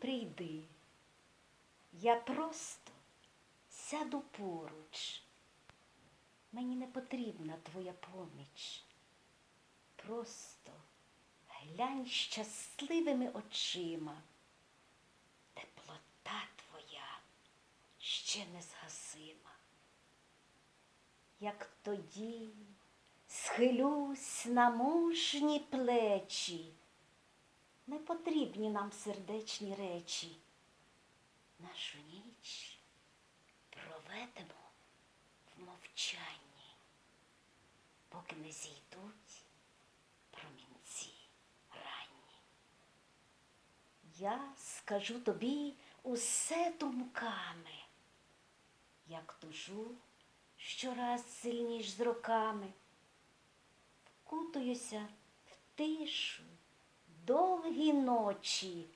прийди. Я просто сяду поруч. Мені не потрібна твоя поміч. Просто глянь щасливими очима. Теплота твоя ще не згасима. Як тоді схилюсь на мужні плечі, не потрібні нам сердечні речі. Нашу ніч проведемо в мовчанні, поки не зійдуть промінці ранні. Я скажу тобі усе думками, як тужу щораз сильніш з роками, вкутуюся в тишу ночі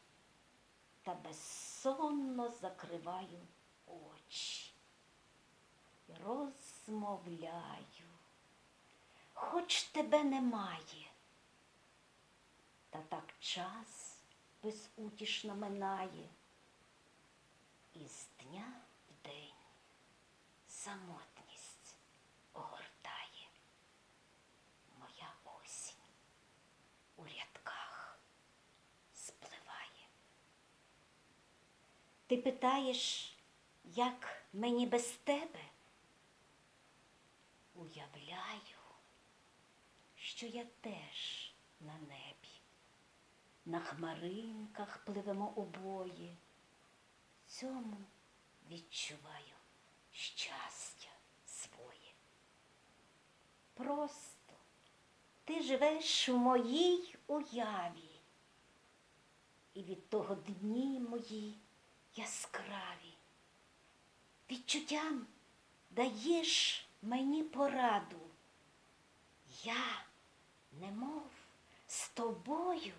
та безсонно закриваю очі. Розмовляю, хоч тебе немає, та так час безутішно минає, і з дня в день самотність Ти питаєш, як мені без тебе? Уявляю, що я теж на небі, на хмаринках пливемо обоє. Цьому відчуваю щастя своє. Просто ти живеш в моїй уяві, і від того дні мої яскраві. Відчуттям даєш мені пораду. Я, немов з тобою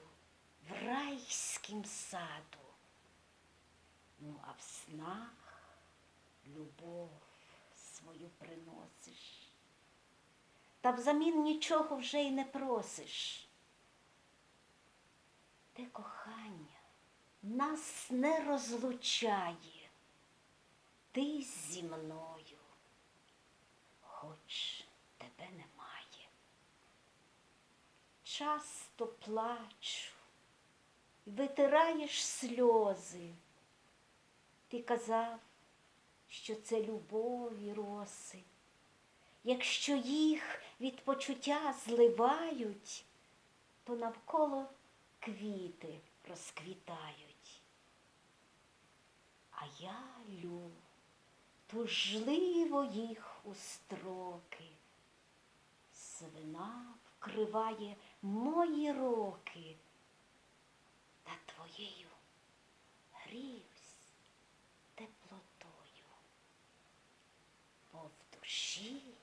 в райськім саду. Ну, а в снах любов свою приносиш. Та взамін нічого вже й не просиш. Те кохання нас не розлучає. Ти зі мною, хоч тебе немає. Часто плачу, витираєш сльози. Ти казав, що це любові роси. Якщо їх від почуття зливають, то навколо квіти розквітають. А я лю тужливо їх у строки. Свина вкриває мої роки, та твоєю гріюсь теплотою, бо в душі